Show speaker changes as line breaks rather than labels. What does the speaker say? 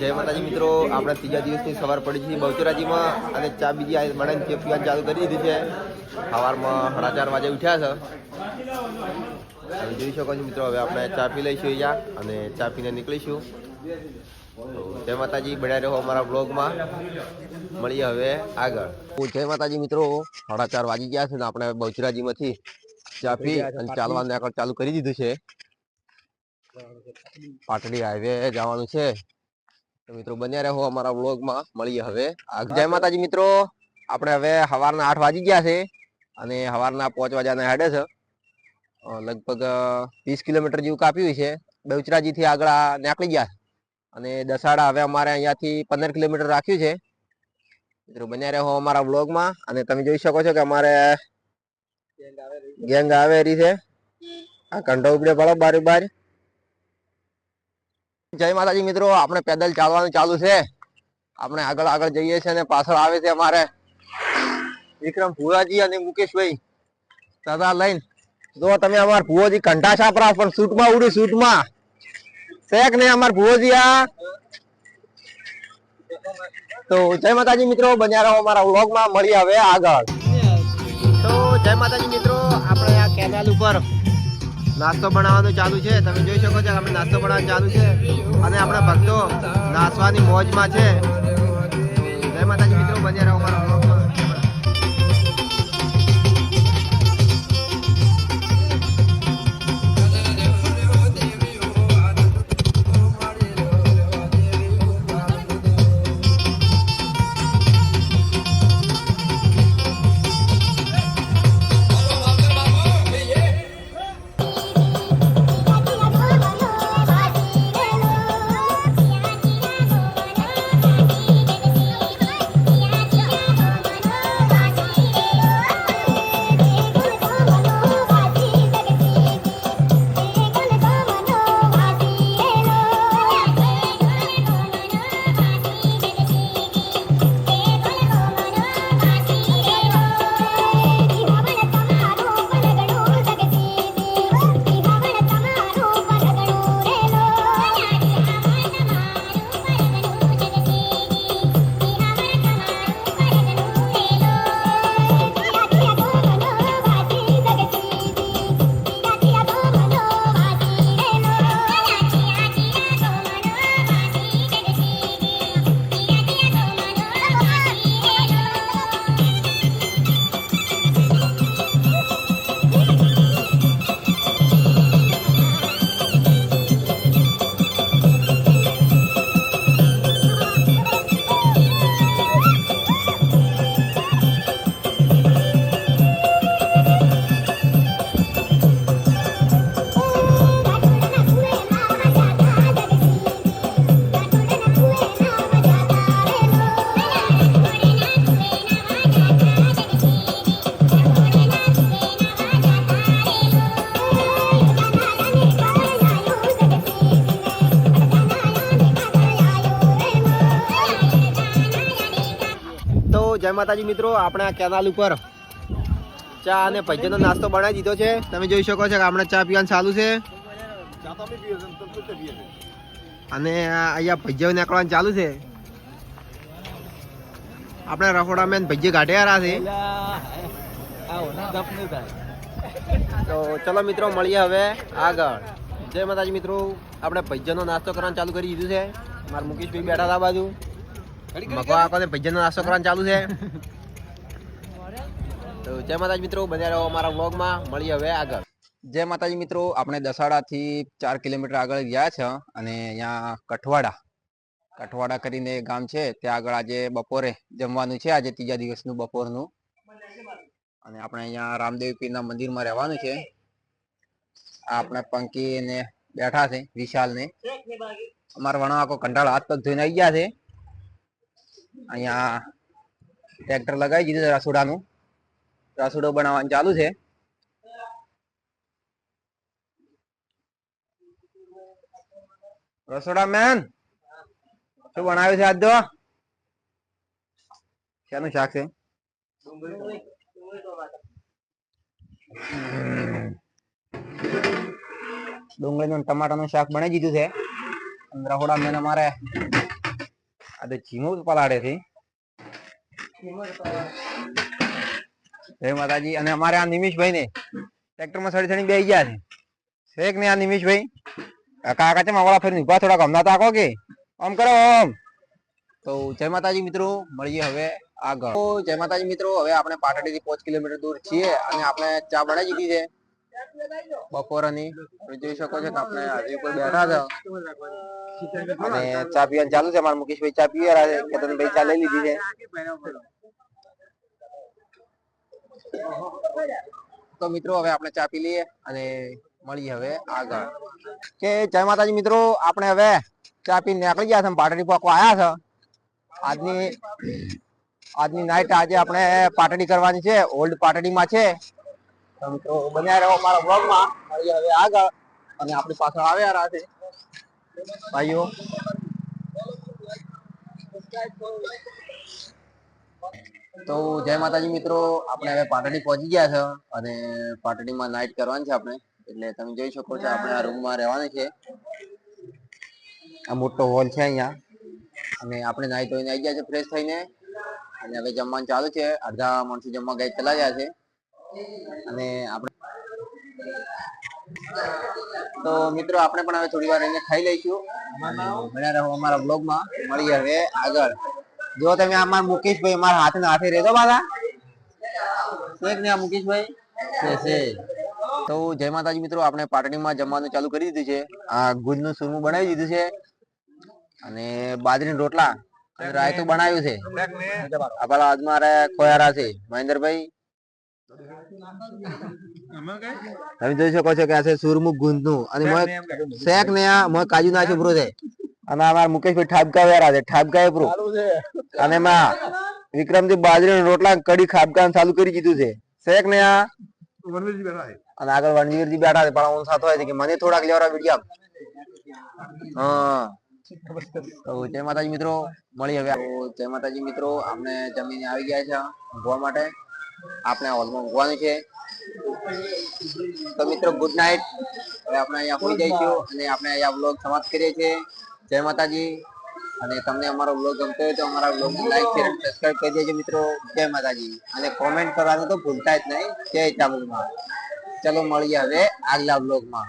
જય માતાજી મિત્રો. આપણે ત્રીજા દિવસની સવાર પડી છે બહુચરાજીમાં અને ચા બીજી આ મળે તે પીવાનું ચાલુ કરી દીધી છે. સવારમાં સાડા ચાર વાગે ઉઠ્યા છે. હવે જોઈ શકો છો મિત્રો, હવે આપણે ચા પી લઈશું અહીંયા અને ચા પીને નીકળીશું. જય માતાજી, બન્યા રહો અમારા બ્લોગમાં મળીએ હવે આગળ. જય માતાજી મિત્રો, સાડા ચાર વાગી ગયા છે ને આપણે બહુચરાજીમાંથી ચા પી અને ચાલવાનું આગળ ચાલુ કરી દીધું છે. પાટડી હાઈવે જવાનું છે. મિત્રો બન્યા રહો અમારા વ્લોગમાં. મળીએ હવે. જય માતાજી મિત્રો. આપણે હવે સવારના આઠ વાગી ગયા છે અને સવારના પાંચ વાગ્યાના હેડે છે. લગભગ વીસ કિલોમીટર જેવું કાપ્યું છે. બહુચરાજીથી આગળ નીકળી ગયા અને દસાડા હવે અમારે અહીંયાથી પંદર કિલોમીટર રાખ્યું છે. મિત્રો બન્યા રહો અમારા વ્લોગમાં. અને તમે જોઈ શકો છો કે અમારે ગેંગ આવે રહી છે. આ કંઠો ઉપડે પડો બારી બાર. જય માતાજી મિત્રો, આપણે પેદલ ચાલવાનું ચાલુ છે. આપણે આગળ આગળ જઈએ છીએ અને પાછળ આવે છે અમારે વિક્રમ ભુવાજી અને મુકેશભાઈ. દાદા લઈને. જો તમે અમાર ભુવોજી કંઠા છાપરા પણ સૂટમાં ઉડી, સૂટમાં. શેક નહીં અમાર ભુવોજી આ તો જય માતાજી મિત્રો બન્યા રહો અમારા વ્લોગમાં. મળી આવે આગળ. તો જય માતાજી મિત્રો, આપણે આ કેનાલ ઉપર નાસ્તો બનાવવાનું ચાલુ છે. તમે જોઈ શકો છો આપણે નાસ્તો બનાવવાનું ચાલુ છે. અને આપણા ભક્તો નાસવાની મોજમાં છે. જય માતાજી મિત્રો, બન્યા રહો અમારા. જય માતાજી મિત્રો, આપણે આ કેનાલ ઉપર ચા અને ભજનનો નાસ્તો બનાવી દીધો છે. તમે જોઈ શકો છો કે આપણે ચા પીવાનું ચાલુ છે. અને અહીંયા ભજ્ય નીકળવાનું ચાલુ છે. આપણે રખોડામાં ભજીયા કાઢ્યા છે. તો ચલો મિત્રો, મળીએ હવે આગળ. જય માતાજી મિત્રો, આપણે ભજનનો નાસ્તો કરવાનું ચાલુ કરી દીધું છે. મારા મુકેશભાઈ બેઠા હતા બાજુ. મગવા આકોને ભજનનો નાસ્તો કરવાનું ચાલુ છે. તો જય માતાજી મિત્રો બધા રહો અમારા વ્લોગમાં. મળીએ હવે આગળ. જય માતાજી મિત્રો આપણે દસાડાથી ચાર કિલોમીટર આગળ ગયા છે અને અહીંયા કઠવાડા. કઠવાડા કરીને ગામ છે ત્યાં આગળ આજે બપોરે જમવાનું છે આજે ત્રીજા દિવસનું બપોરનું. અને આપણે અહીંયા રામદેવ પીરના મંદિરમાં રહેવાનું છે. આપણે પંકી ને બેઠા છે વિશાલ ને અમારા વણો આખો કંટાળો હાથ પગ ધોઈને આવી ગયા છે. અહીંયા ટ્રેક્ટર લગાવી દીધું છે રસોડાનું. રસોડો બનાવવાનું ચાલુ છે. રસોડા મેન શું બનાવ્યું છે આજ શાનું શાક છે? ડુંગળીનું ટમાટાનું શાક બનાવી દીધું છે. રહોડા મેન અમારે
આ તો ચીમો પલાડે છે જય માતાજી અને અમારે આ નિમિષભાઈ ને ટ્રેક્ટરમાં સડી સડી બે ગયા છે. શેખ ને આ નિમિષભાઈ? કાકા છે માવડા ફરી ઊભા થોડાક, હમણાં તાકો કે? આમ કરો, આમ. તો જય માતાજી મિત્રો, મળીએ હવે આગળ. જય માતાજી મિત્રો, હવે આપણે પાટડી થી પાંચ કિલોમીટર દૂર છીએ અને આપણે ચા બનાવી દીધી છે. બપોરની. જોઈ શકો છો કે આપણે આજે ઉપર બેઠા છો. અને ચા પીવાનું ચાલુ છે. મારા મુકેશભાઈ ચા પી રહ્યા છે કેતનભાઈ ચા લઈ લીધી છે. તો મિત્રો હવે આપણે ચા પી લઈએ અને મળીએ હવે આગળ. કે જય માતાજી મિત્રો આપણે હવે ચા પી નીકળી ગયા છે. પાટડી પાકવા આયા છે. આજની આજની નાઈટ આજે આપણે પાટડી કરવાની છે. ઓલ્ડ પાટડીમાં છે. તો મિત્રો, બન્યા રહો મારા બ્લોગમાં મળીએ હવે આગળ. અને આપણી પાછળ આવ્યા રહ્યા છે. ભાઈઓ. તો જય માતાજી મિત્રો, આપણે હવે પાટડી પહોંચી ગયા છે. અને પાટડીમાં નાઈટ કરવાની છે આપણે. એટલે તમે જોઈ શકો છો, આપણે આ રૂમમાં રહેવાનું છે. આ મોટો હોલ છે અહીંયા. અને આપણે નાઈ ધોઈને આવી ગયા છે ફ્રેશ થઈને. અને હવે જમવાનું ચાલુ છે. અડધા માણસો જમવા ગઈ, ચલા ગયા છે. અને આપણે તો મિત્રો આપણે પણ હવે થોડી વાર એને ખાઈ લઈશું. બન્યા રહો અમારા બ્લોગમાં મળીએ હવે આગળ. જો તમે અમારા મુકેશભાઈ અમારા હાથે હાથે રહેતો બાધા એક ને આ મુકેશભાઈ. તો જય માતાજી મિત્રો આપણે પાટણીમાં જમવાનું ચાલુ કરી દીધું છે. આ ગુજનું સુરમું બનાવી દીધું છે. અને બાજરીના રોટલા. રાયતું બનાવ્યું છે. આ પેલા આજ મારે ખોયારા છે મહેન્દ્રભાઈ. તમે જોઈ શકો છો કે આ છે સુરમુખ ગુંદનું અને મોય શેક ને આ મોય કાજુ નાખ્યું પ્રો છે. અને અમારા મુકેશભાઈ ઠાબકા વેરા છે. ઠાબકા પ્રો અને માં વિક્રમજી બાજરીના રોટલા કડી કઢી ચાલુ કરી દીધું છે. શેક ને આ. અને આગળ વનવીરજી બેઠા છે પણ હું સાથો હોય છે કે મને થોડાક લેવરા વીડિયો હા. તો જય માતાજી મિત્રો મળી હવે. જય માતાજી મિત્રો આપણે જમીને આવી ગયા છે ઊંઘવા માટે. આપણે હોલમાં ઊંઘવાનું છે. તો મિત્રો ગુડ નાઇટ હવે આપણે અહીંયા હોઈ જઈશું અને આપણે અહીંયા બ્લોગ સમાપ્ત કરીએ છીએ. જય માતાજી. અને તમને અમારો બ્લોગ ગમતો હોય તો અમારા બ્લોગને લાઈક શેર સબસ્ક્રાઇબ કરી દેજો મિત્રો. જય માતાજી. અને કોમેન્ટ કરવાનું તો ભૂલતા જ નહીં. જય ચામુંડમાં. ચલો મળીએ હવે આગલા બ્લોગમાં